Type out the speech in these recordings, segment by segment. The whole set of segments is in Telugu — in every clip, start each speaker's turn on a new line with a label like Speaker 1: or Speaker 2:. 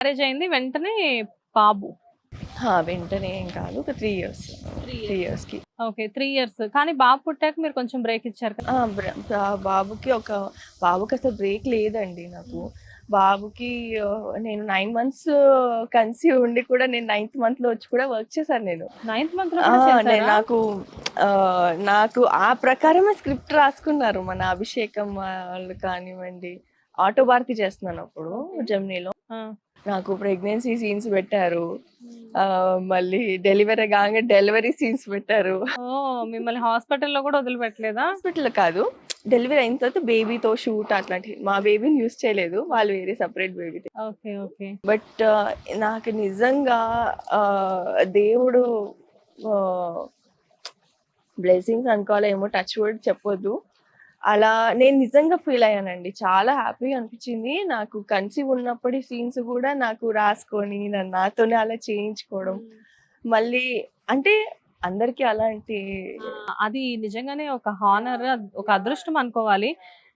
Speaker 1: మ్యారేజ్ అయింది వెంటనే బాబు.
Speaker 2: వెంటనే ఏం కాదు ఒక త్రీ ఇయర్స్ త్రీ ఇయర్స్కి.
Speaker 1: ఓకే త్రీ ఇయర్స్ కానీ బాబు పుట్టాక మీరు కొంచెం బ్రేక్ ఇచ్చారు కదా.
Speaker 2: బాబుకి ఒక బాబుకి అసలు బ్రేక్ లేదండి నాకు. బాబుకి నేను నైన్ మంత్స్ కన్సీవ్ ఉండి కూడా నేను నైన్త్ మంత్లో వచ్చి కూడా వర్క్ చేశాను నేను.
Speaker 1: నైన్త్ మంత్లో
Speaker 2: నేను? నాకు నాకు ఆ ప్రకారమే స్క్రిప్ట్ రాసుకున్నారు మన అభిషేకం వాళ్ళు కానివ్వండి. ఆటో భారతి చేస్తున్నాను అప్పుడు జమ్నీలో
Speaker 1: ఆ.
Speaker 2: నాకు ప్రెగ్నెన్సీ సీన్స్ పెట్టారు. ఆ, మళ్ళీ డెలివరీ కాగా డెలివరీ సీన్స్ పెట్టారు.
Speaker 1: మిమ్మల్ని హాస్పిటల్లో కూడా వదిలిపెట్టలేదా?
Speaker 2: హాస్పిటల్ కాదు డెలివరీ అయిన తర్వాత బేబీతో షూట్ అట్లాంటివి. మా బేబీని యూస్ చేయలేదు వాళ్ళు వేరే separate baby
Speaker 1: okay okay.
Speaker 2: But నాకు నిజంగా దేవుడు బ్లెస్సింగ్స్ అనుకోవాలేమో టచ్ వర్డ్ చెప్పొద్దు. అలా నేను నిజంగా ఫీల్ అయ్యానండి. చాలా హ్యాపీగా అనిపించింది. నాకు కన్సీవ్ ఉన్నప్పటి సీన్స్ కూడా నాకు రాసుకొని నన్ను నాతోనే అలా చేయించుకోవడం. మళ్ళీ అంటే అందరికీ అలాంటి
Speaker 1: అది నిజంగానే ఒక హానర్ ఒక అదృష్టం అనుకోవాలి.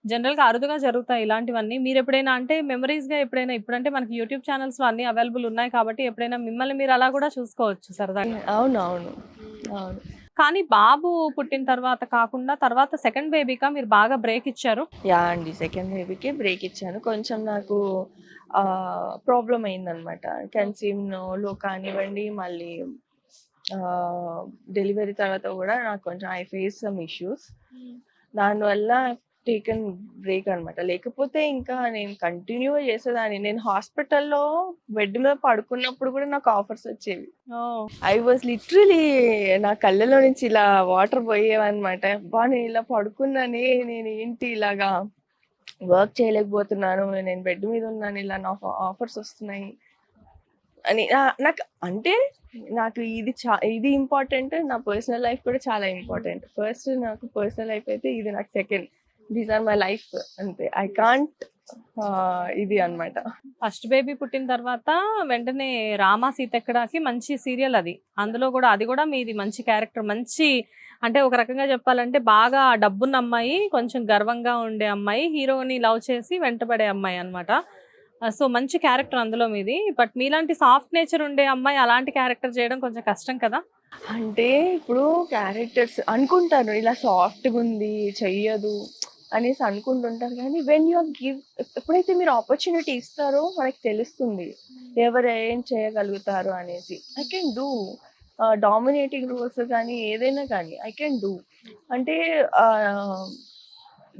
Speaker 1: జనరల్గా అరుదుగా జరుగుతాయి ఇలాంటివన్నీ. మీరు ఎప్పుడైనా అంటే మెమరీస్గా ఎప్పుడైనా ఇప్పుడంటే మనకి యూట్యూబ్ ఛానల్స్ అన్ని అవైలబుల్ ఉన్నాయి కాబట్టి ఎప్పుడైనా మిమ్మల్ని మీరు అలా కూడా చూసుకోవచ్చు సరదాగా.
Speaker 2: అవును అవును అవును.
Speaker 1: కానీ బాబు పుట్టిన తర్వాత కాకుండా తర్వాత సెకండ్ బేబీకా మీరు బాగా బ్రేక్ ఇచ్చారు.
Speaker 2: యా అండి సెకండ్ బేబీకి బ్రేక్ ఇచ్చాను. కొంచెం నాకు ప్రాబ్లం అయిందనమాట కన్సీవ్లో కానివ్వండి మళ్ళీ డెలివరీ తర్వాత కూడా నాకు కొంచెం ఐ ఫేస్ సమ్ ఇష్యూస్ దానివల్ల టేకన్ బ్రేక్ అన్నమాట. లేకపోతే ఇంకా నేను కంటిన్యూ చేసేదాన్ని. నేను హాస్పిటల్లో బెడ్ మీద పడుకున్నప్పుడు కూడా నాకు ఆఫర్స్ వచ్చేవి. ఐ వాజ్ లిటరలీ నా కళ్ళలో నుంచి ఇలా వాటర్ పోయేవన్నమాట. అబ్బా నేను ఇలా పడుకున్నానే నేను ఏంటి ఇలాగా వర్క్ చేయలేకపోతున్నాను నేను బెడ్ మీద ఉన్నాను ఇలా నా ఆఫర్స్ వస్తున్నాయి అని నాకు అంటే నాకు ఇది చా ఇది ఇంపార్టెంట్ నా పర్సనల్ లైఫ్ కూడా చాలా ఇంపార్టెంట్ ఫస్ట్ నాకు పర్సనల్ లైఫ్ అయితే ఇది నాకు second these are my life అంతే. ఐ కాంట్ ఇది అన్నమాట.
Speaker 1: ఫస్ట్ బేబీ పుట్టిన తర్వాత వెంటనే రామా సీతెక్కడాకి మంచి సీరియల్ అది. అందులో కూడా అది కూడా మీది మంచి క్యారెక్టర్ మంచి అంటే ఒక రకంగా చెప్పాలంటే బాగా డబ్బున్న అమ్మాయి కొంచెం గర్వంగా ఉండే అమ్మాయి హీరోని లవ్ చేసి వెంటబడే అమ్మాయి అనమాట సో మంచి క్యారెక్టర్ అందులో మీది. బట్ మీలాంటి సాఫ్ట్ నేచర్ ఉండే అమ్మాయి అలాంటి క్యారెక్టర్ చేయడం కొంచెం కష్టం కదా?
Speaker 2: అంటే ఇప్పుడు క్యారెక్టర్స్ అనుకుంటారు ఇలా సాఫ్ట్గా ఉంది చెయ్యదు. అనేసి అనుకుంటుంటారు. కానీ వెన్ యూ గివ్ ఎప్పుడైతే మీరు ఆపర్చునిటీ ఇస్తారో మనకి తెలుస్తుంది. ఎవరు ఏం చేయగలుగుతారు అనేసి. I can do dominating roles కానీ ఏదైనా కానీ ఐ కెన్ డూ అంటే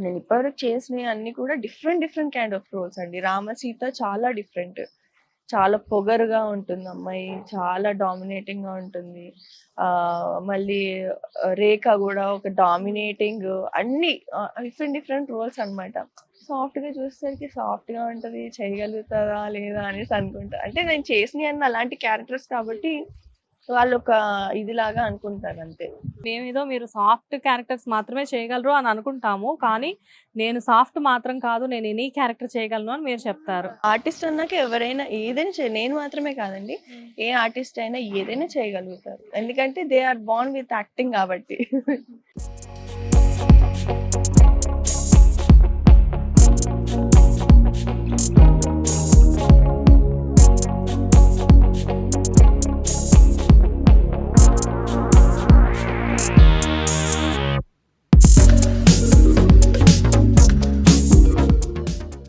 Speaker 2: నేను ఇప్పటివరకు చేసినవి అన్ని కూడా different different kind of roles అండి. రామసీత చాలా డిఫరెంట్ చాలా పొగరుగా ఉంటుంది అమ్మాయి చాలా డామినేటింగ్గా ఉంటుంది. ఆ మళ్ళీ రేఖ కూడా ఒక డామినేటింగ్ అన్ని డిఫరెంట్ డిఫరెంట్ రోల్స్ అన్నమాట. సాఫ్ట్గా చూసేసరికి సాఫ్ట్గా ఉంటది. చేయగలుగుతారా లేదా అనేసి అనుకుంటా. అంటే నేను చేసిన అన్న అలాంటి క్యారెక్టర్స్ కాబట్టి వాళ్ళు ఒక ఇదిలాగా అనుకుంటారు అంతే
Speaker 1: మేమేదో మీరు సాఫ్ట్ క్యారెక్టర్స్ మాత్రమే చేయగలరు అని అనుకుంటాము కానీ నేను సాఫ్ట్ మాత్రం కాదు నేను ఎనీ క్యారెక్టర్ చేయగలను అని మీరు చెప్తారు.
Speaker 2: ఆర్టిస్ట్ అన్నాక ఎవరైనా ఏదైనా నేను మాత్రమే కాదండి ఏ ఆర్టిస్ట్ అయినా ఏదైనా చేయగలుగుతారు. ఎందుకంటే they are born with acting కాబట్టి. thank you